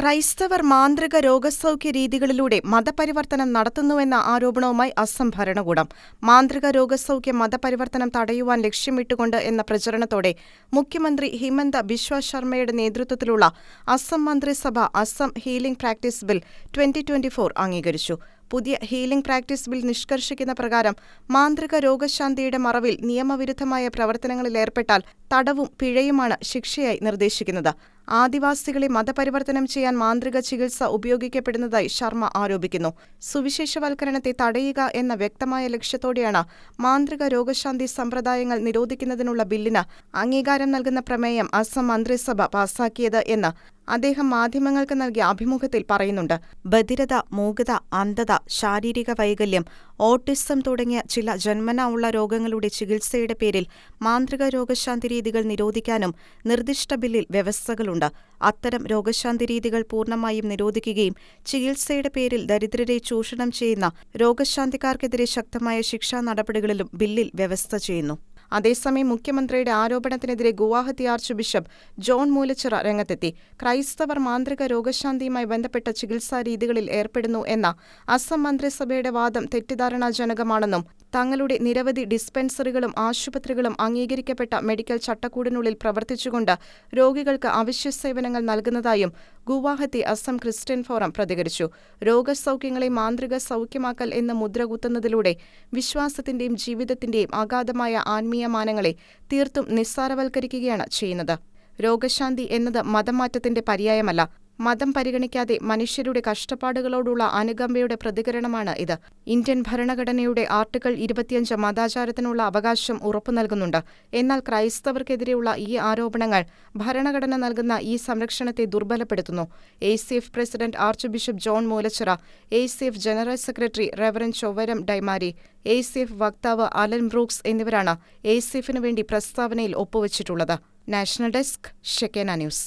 ക്രൈസ്തവർ മാന്ത്രിക രോഗസൗഖ്യ രീതികളിലൂടെ മതപരിവർത്തനം നടത്തുന്നുവെന്ന ആരോപണവുമായി അസം ഭരണകൂടം. മാന്ത്രിക രോഗസൗഖ്യ മതപരിവർത്തനം തടയുവാൻ ലക്ഷ്യമിട്ടുകൊണ്ട് എന്ന പ്രചരണത്തോടെ മുഖ്യമന്ത്രി ഹിമന്ത ബിശ്വ ശർമ്മയുടെ നേതൃത്വത്തിലുള്ള അസം മന്ത്രിസഭ Assam healing practice bill twenty twenty four അംഗീകരിച്ചു. പുതിയ ഹീലിംഗ് പ്രാക്ടീസ് ബിൽ നിഷ്കർഷിക്കുന്ന പ്രകാരം മാന്ത്രിക രോഗശാന്തിയുടെ മറവിൽ നിയമവിരുദ്ധമായ പ്രവർത്തനങ്ങളിലേർപ്പെട്ടാൽ തടവും പിഴയുമാണ് ശിക്ഷയായി നിർദ്ദേശിക്കുന്നത്. ആദിവാസികളെ മതപരിവർത്തനം ചെയ്യാൻ മാന്ത്രിക ചികിത്സ ഉപയോഗിക്കപ്പെടുന്നതായി ശർമ്മ ആരോപിക്കുന്നു. സുവിശേഷവൽക്കരണത്തെ തടയുക എന്ന വ്യക്തമായ ലക്ഷ്യത്തോടെയാണ് മാന്ത്രിക രോഗശാന്തി സമ്പ്രദായങ്ങൾ നിരോധിക്കുന്നതിനുള്ള ബില്ലിന് അംഗീകാരം നൽകുന്ന പ്രമേയം അസം മന്ത്രിസഭ പാസാക്കിയത് എന്ന് അദ്ദേഹം മാധ്യമങ്ങൾക്ക് നൽകിയ അഭിമുഖത്തിൽ പറയുന്നുണ്ട്. ബധിരത മൂകത അന്ധത ശാരീരിക വൈകല്യം ഓട്ടിസം തുടങ്ങിയ ചില ജന്മന ഉള്ള രോഗങ്ങളുടെ ചികിത്സയുടെ പേരിൽ മാന്ത്രിക രോഗശാന്തി രീതികൾ നിരോധിക്കാനും നിർദ്ദിഷ്ട ബില്ലിൽ വ്യവസ്ഥകളുണ്ട്. അത്തരം രോഗശാന്തി രീതികൾ പൂർണമായും നിരോധിക്കുകയും ചികിത്സയുടെ പേരിൽ ദരിദ്രരെ ചൂഷണം ചെയ്യുന്ന രോഗശാന്തിക്കാർക്കെതിരെ ശക്തമായ ശിക്ഷാ നടപടികളിലും ബില്ലിൽ വ്യവസ്ഥ ചെയ്യുന്നു. അതേസമയം മുഖ്യമന്ത്രിയുടെ ആരോപണത്തിനെതിരെ Guwahati archbishop John Moolachira രംഗത്തെത്തി. ക്രൈസ്തവർ മാന്ത്രിക രോഗശാന്തിയുമായി ബന്ധപ്പെട്ട ചികിത്സാ രീതികളിൽ ഏർപ്പെടുന്നു എന്ന അസം മന്ത്രിസഭയുടെ വാദം തെറ്റിദ്ധാരണാജനകമാണെന്നും തങ്ങളുടെ നിരവധി ഡിസ്പെൻസറികളും ആശുപത്രികളും അംഗീകരിക്കപ്പെട്ട മെഡിക്കൽ ചട്ടക്കൂടിനുള്ളിൽ പ്രവർത്തിച്ചുകൊണ്ട് രോഗികൾക്ക് അവശ്യ സേവനങ്ങൾ നൽകുന്നതായും ഗുവാഹത്തി അസം ക്രിസ്ത്യൻ ഫോറം പ്രതികരിച്ചു. രോഗസൗഖ്യങ്ങളെ മാന്ത്രിക സൗഖ്യമാക്കൽ എന്ന് മുദ്രകുത്തുന്നതിലൂടെ വിശ്വാസത്തിന്റെയും ജീവിതത്തിന്റെയും അഗാധമായ ആത്മീയ മാനങ്ങളെ തീർത്തും നിസ്സാരവൽക്കരിക്കുകയാണ് ചെയ്യുന്നത്. രോഗശാന്തി എന്നത് മതമാറ്റത്തിന്റെ പര്യായമല്ല. മതം പരിഗണിക്കാതെ മനുഷ്യരുടെ കഷ്ടപ്പാടുകളോടുള്ള അനുകമ്പയുടെ പ്രതികരണമാണ് ഇത്. ഇന്ത്യൻ ഭരണഘടനയുടെ ആർട്ടിക്കിൾ ഇരുപത്തിയഞ്ച് മതാചാരത്തിനുള്ള അവകാശം ഉറപ്പു നൽകുന്നുണ്ട്. എന്നാൽ ക്രൈസ്തവർക്കെതിരെയുള്ള ഈ ആരോപണങ്ങൾ ഭരണഘടന നൽകുന്ന ഈ സംരക്ഷണത്തെ ദുർബലപ്പെടുത്തുന്നു. A C F president archbishop John Moolachira A C F general secretary reverend Chowaram Daimari A C F വക്താവ് അലൻ ബ്രൂക്സ് എന്നിവരാണ് എ സി എഫിനു വേണ്ടി പ്രസ്താവനയിൽ ഒപ്പുവച്ചിട്ടുള്ളത്. National desk Shekinah news.